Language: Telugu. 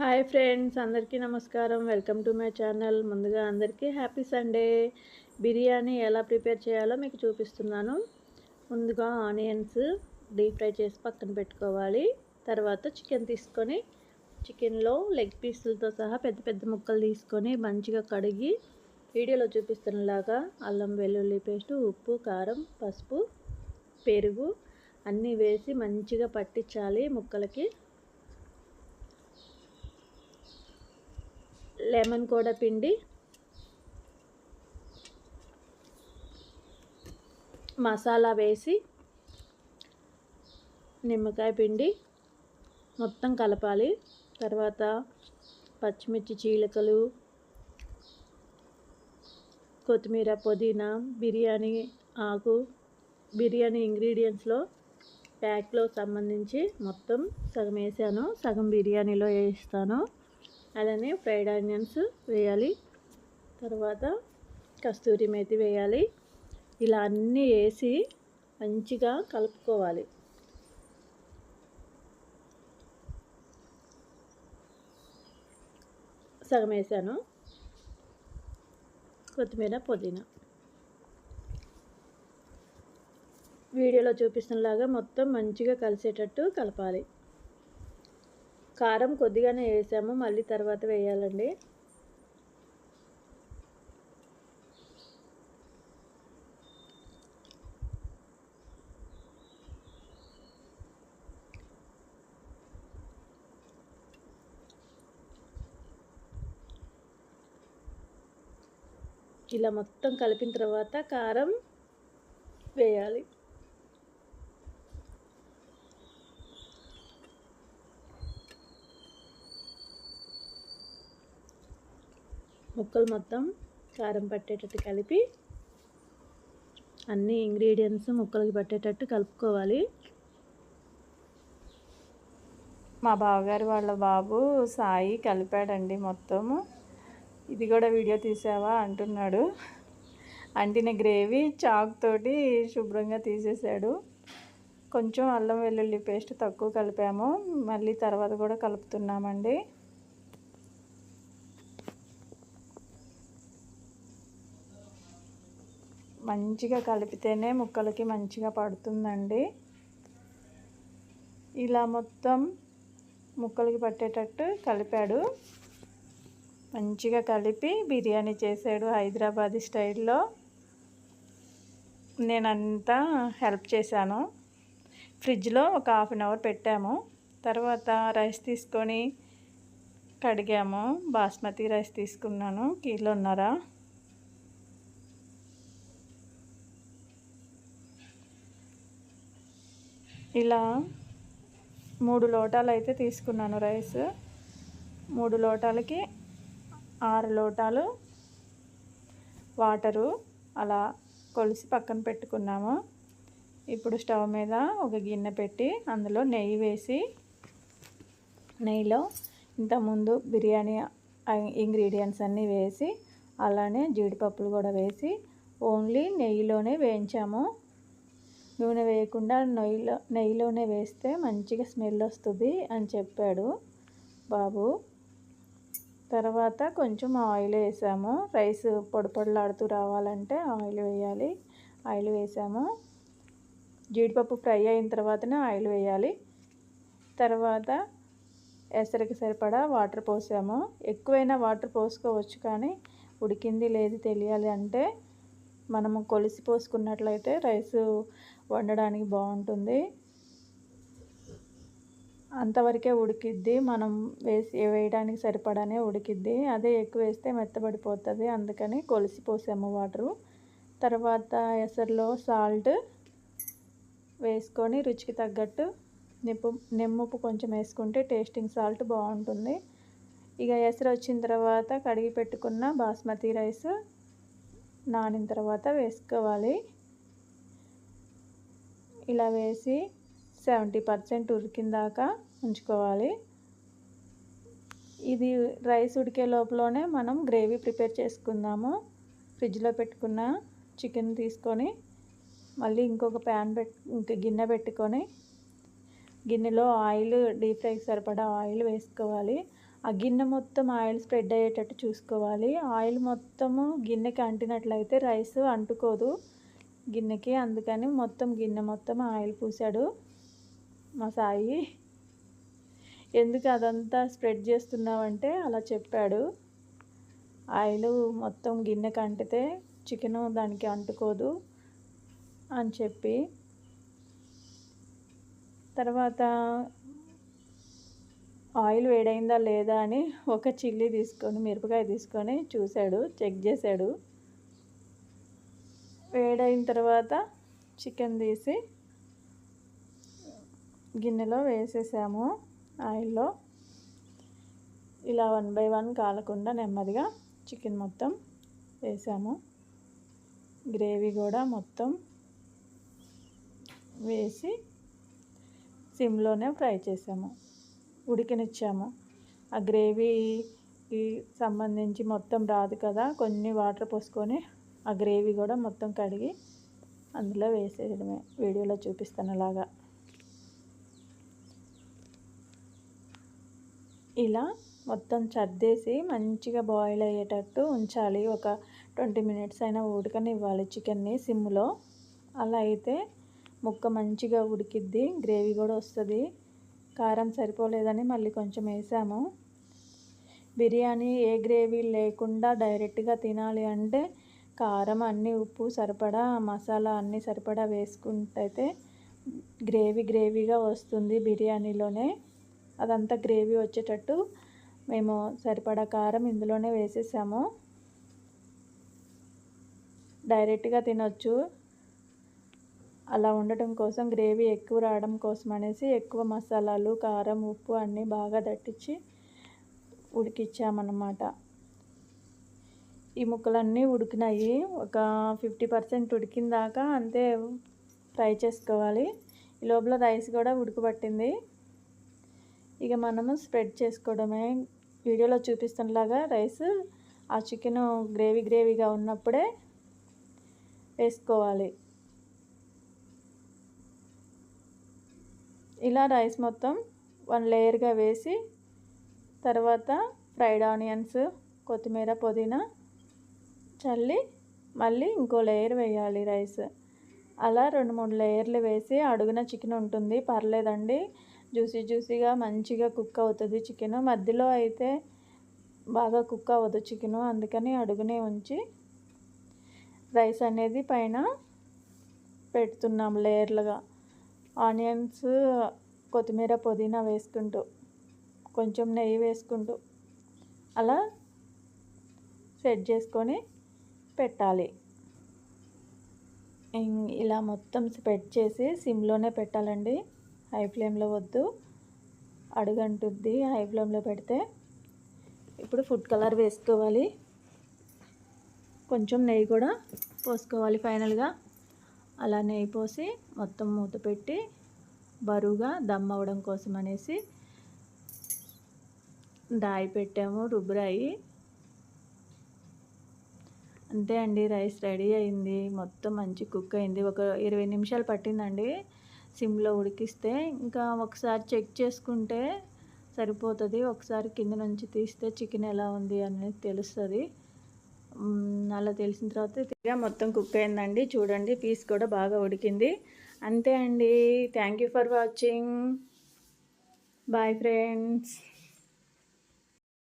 హాయ్ ఫ్రెండ్స్ అందరికీ నమస్కారం. Welcome to my channel. ముందుగా అందరికీ హ్యాపీ సండే. బిర్యానీ ఎలా ప్రిపేర్ చేయాలో మీకు చూపిస్తున్నాను. ముందుగా ఆనియన్స్ డీప్ ఫ్రై చేసి పక్కన పెట్టుకోవాలి. తర్వాత చికెన్ తీసుకొని చికెన్లో లెగ్ పీసులతో సహా పెద్ద పెద్ద ముక్కలు తీసుకొని మంచిగా కడిగి వీడియోలో చూపిస్తున్నలాగా అల్లం వెల్లుల్లి పేస్టు ఉప్పు కారం పసుపు పెరుగు అన్నీ వేసి మంచిగా పట్టించాలి ముక్కలకి. లెమన్ కూడా పిండి మసాలా వేసి నిమ్మకాయ పిండి మొత్తం కలపాలి. తర్వాత పచ్చిమిర్చి చీలకలు కొత్తిమీర పుదీనా బిర్యానీ ఆకు బిర్యానీ ఇంగ్రీడియంట్స్లో ప్యాక్లో సంబంధించి మొత్తం సగం వేసాను. సగం బిర్యానీలో వేస్తాను. అలానే ఫ్రైడ్ ఆనియన్స్ వేయాలి. తర్వాత కస్తూరి మేతి వేయాలి. ఇలా అన్నీ వేసి మంచిగా కలుపుకోవాలి. సగం వేసాను. కొత్తిమీర పుదీనా. వీడియోలో చూపిస్తున్నలాగా మొత్తం మంచిగా కలిసేటట్టు కలపాలి. కారం కొద్దిగానే వేసాము మళ్ళీ తర్వాత వేయాలండి. ఇలా మొత్తం కలిపిన తర్వాత కారం వేయాలి. ముక్కలు మొత్తం కారం పట్టేటట్టు కలిపి అన్ని ఇంగ్రీడియంట్స్ ముక్కలకి పట్టేటట్టు కలుపుకోవాలి. మా బావగారు వాళ్ళ బాబు సాయి కలిపాడండి మొత్తము. ఇది కూడా వీడియో తీసావా అంటున్నాడు. అంటిన గ్రేవీ చాక్ తోటి శుభ్రంగా తీసేసాడు. కొంచెం అల్లం వెల్లుల్లి పేస్ట్ తక్కువ కలిపాము. మళ్ళీ తర్వాత కూడా కలుపుతున్నామండి. మంచిగా కలిపితేనే ముక్కలకి మంచిగా పడుతుందండి. ఇలా మొత్తం ముక్కలకి పట్టేటట్టు కలిపాడు. మంచిగా కలిపి బిర్యానీ చేశాడు హైదరాబాద్ స్టైల్లో. నేనంతా హెల్ప్ చేశాను. ఫ్రిడ్జ్లో ఒక హాఫ్ అన్ అవర్ పెట్టాము. తర్వాత రైస్ తీసుకొని కడిగాము. బాస్మతి రైస్ తీసుకున్నాను. కిలోన్నర. ఇలా మూడు లోటాలు అయితే తీసుకున్నాను రైస్. మూడు లోటాలకి ఆరు లోటాలు వాటరు. అలా కొలిసి పక్కన పెట్టుకున్నాము. ఇప్పుడు స్టవ్ మీద ఒక గిన్నె పెట్టి అందులో నెయ్యి వేసి నెయ్యిలో ఇంతకుముందు బిర్యానీ ఇంగ్రీడియంట్స్ అన్నీ వేసి అలానే జీడిపప్పులు కూడా వేసి ఓన్లీ నెయ్యిలోనే వేయించాము. నూనె వేయకుండా నెయ్యిలో నెయ్యిలోనే వేస్తే మంచిగా స్మెల్ వస్తుంది అని చెప్పాడు బాబు. తర్వాత కొంచెం ఆయిల్ వేసాము. రైస్ పొడిపడిలాడుతూ రావాలంటే ఆయిల్ వేయాలి. ఆయిల్ వేసాము. జీడిపప్పు ఫ్రై అయిన తర్వాతనే ఆయిల్ వేయాలి. తర్వాత ఎసరికి సరిపడా వాటర్ పోసాము. ఎక్కువైనా వాటర్ పోసుకోవచ్చు కానీ ఉడికింది లేదు తెలియాలి అంటే మనము కొలిసి పోసుకున్నట్లయితే రైస్ వండడానికి బాగుంటుంది. అంతవరకే ఉడికిద్ది. మనం వేసి వేయడానికి సరిపడానే ఉడికిద్ది. అదే ఎక్కువ వేస్తే మెత్తబడిపోతుంది. అందుకని కొలిసి పోసాము వాటరు. తర్వాత ఎసరులో సాల్ట్ వేసుకొని రుచికి తగ్గట్టు నిప్పు నిమ్మప్పు కొంచెం వేసుకుంటే టేస్టింగ్ సాల్ట్ బాగుంటుంది. ఇక ఎసరు వచ్చిన తర్వాత కడిగి పెట్టుకున్న బాస్మతి రైస్ నానిన తర్వాత వేసుకోవాలి. ఇలా వేసి సెవెంటీ పర్సెంట్ ఉడికిందాకా ఉంచుకోవాలి. ఇది రైస్ ఉడికే లోపలనే మనం గ్రేవీ ప్రిపేర్ చేసుకుందాము. ఫ్రిడ్జ్లో పెట్టుకున్న చికెన్ తీసుకొని మళ్ళీ ఇంకొక ప్యాన్ పెట్ ఇంక గిన్నె పెట్టుకొని గిన్నెలో ఆయిల్ డీప్ ఫ్రైకి సరిపడా ఆయిల్ వేసుకోవాలి. ఆ గిన్నె మొత్తం ఆయిల్ స్ప్రెడ్ అయ్యేటట్టు చూసుకోవాలి. ఆయిల్ మొత్తము గిన్నెకి అంటినట్లయితే రైస్ అంటుకోదు. గిన్నెకి అందుకని మొత్తం గిన్నె మొత్తం ఆయిల్ పూసాడు మా సాయి. ఎందుకు అదంతా స్ప్రెడ్ చేస్తున్నావంటే అలా చెప్పాడు. ఆయిల్ మొత్తం గిన్నెకి అంటితే చికెన్ దానికి అంటుకోదు అని చెప్పి. తర్వాత ఆయిల్ వేడైందా లేదా అని ఒక చిల్లీ తీసుకొని మిరపకాయ తీసుకొని చూశాడు చెక్ చేశాడు. వేడైన తర్వాత చికెన్ తీసి గిన్నెలో వేసేసాము ఆయిల్లో. ఇలా వన్ బై వన్ కాలకుండా నెమ్మదిగా చికెన్ మొత్తం వేసాము. గ్రేవీ కూడా మొత్తం వేసి సిమ్లోనే ఫ్రై చేసాము. ఉడికినిచ్చాము. ఆ గ్రేవీకి సంబంధించి మొత్తం రాదు కదా కొన్ని వాటర్ పోసుకొని ఆ గ్రేవీ కూడా మొత్తం కడిగి అందులో వేసేయడమే. వీడియోలో చూపిస్తాను అలాగా. ఇలా మొత్తం చర్దేసి మంచిగా బాయిల్ అయ్యేటట్టు ఉంచాలి. ఒక ట్వంటీ మినిట్స్ అయినా ఉడకనివ్వాలి చికెన్ని సిమ్లో. అలా అయితే ముక్క మంచిగా ఉడికిద్ది గ్రేవీ కూడా వస్తుంది. కారం సరిపోలేదని మళ్ళీ కొంచెం వేసాము. బిర్యానీ ఏ గ్రేవీ లేకుండా డైరెక్ట్గా తినాలి అంటే కారం అన్నీ ఉప్పు సరిపడా మసాలా అన్నీ సరిపడా వేసుకుంటైతే గ్రేవీ గ్రేవీగా వస్తుంది బిర్యానీలోనే. అదంతా గ్రేవీ వచ్చేటట్టు మేము సరిపడా కారం ఇందులోనే వేసేసాము. డైరెక్ట్గా తినొచ్చు. అలా ఉండటం కోసం గ్రేవీ ఎక్కువ రావడం కోసం అనేసి ఎక్కువ మసాలాలు కారం ఉప్పు అన్నీ బాగా దట్టించి ఉడికిచ్చామన్నమాట. ఈ ముక్కలన్నీ ఉడికినాయి. ఒక ఫిఫ్టీ పర్సెంట్ ఉడికిన దాకా అంతే ఫ్రై చేసుకోవాలి. ఈ లోపల రైస్ కూడా ఉడకబట్టింది. ఇక మనము స్ప్రెడ్ చేసుకోవడమే. వీడియోలో చూపిస్తున్నలాగా రైస్ ఆ చికెన్ గ్రేవీ గ్రేవీగా ఉన్నప్పుడే వేసుకోవాలి. ఇలా రైస్ మొత్తం వన్ లేయర్గా వేసి తర్వాత ఫ్రైడ్ ఆనియన్స్ కొత్తిమీర పుదీనా చల్లి మళ్ళీ ఇంకో లేయర్ వేయాలి రైస్ అలా రెండు మూడు లేయర్లు వేసి అడుగున చికెన్ ఉంటుంది. పర్లేదండి. జ్యూసీ జ్యూసీగా మంచిగా కుక్ అవుతుంది చికెన్ మధ్యలో అయితే బాగా కుక్ అవ్వదు చికెన్ అందుకని అడుగునే ఉంచి రైస్ అనేది పైన పెడుతున్నాం లేయర్లుగా ఆనియన్స్ కొత్తిమీర పుదీనా వేసుకుంటూ కొంచెం నెయ్యి వేసుకుంటూ అలా సెట్ చేసుకొని పెట్టాలి. ఇలా మొత్తం స్ప్రెడ్ చేసి సిమ్లోనే పెట్టాలండి. హై ఫ్లేమ్లో వద్దు. అడుగంటుద్ది హై ఫ్లేమ్లో పెడితే. ఇప్పుడు ఫుడ్ కలర్ వేసుకోవాలి. కొంచెం నెయ్యి కూడా పోసుకోవాలి ఫైనల్గా. అలా నెయ్యి పోసి మొత్తం మూత పెట్టి బరువుగా దమ్ అవ్వడం కోసం అనేసి దాయి పెట్టాము రుబ్బురాయి. అంతే అండి రైస్ రెడీ అయింది. మొత్తం మంచి కుక్ అయింది. ఒక ఇరవై నిమిషాలు పట్టిందండి సిమ్లో ఉడికిస్తే. ఇంకా ఒకసారి చెక్ చేసుకుంటే సరిపోతుంది. ఒకసారి కింద నుంచి తీస్తే చికెన్ ఎలా ఉంది అనేది తెలుస్తుంది. అలా తెలిసిన తర్వాత తిరిగా మొత్తం కుక్ అయిందండి. చూడండి పీస్ కూడా బాగా ఉడికింది. అంతే అండి. Thank you for watching bye friends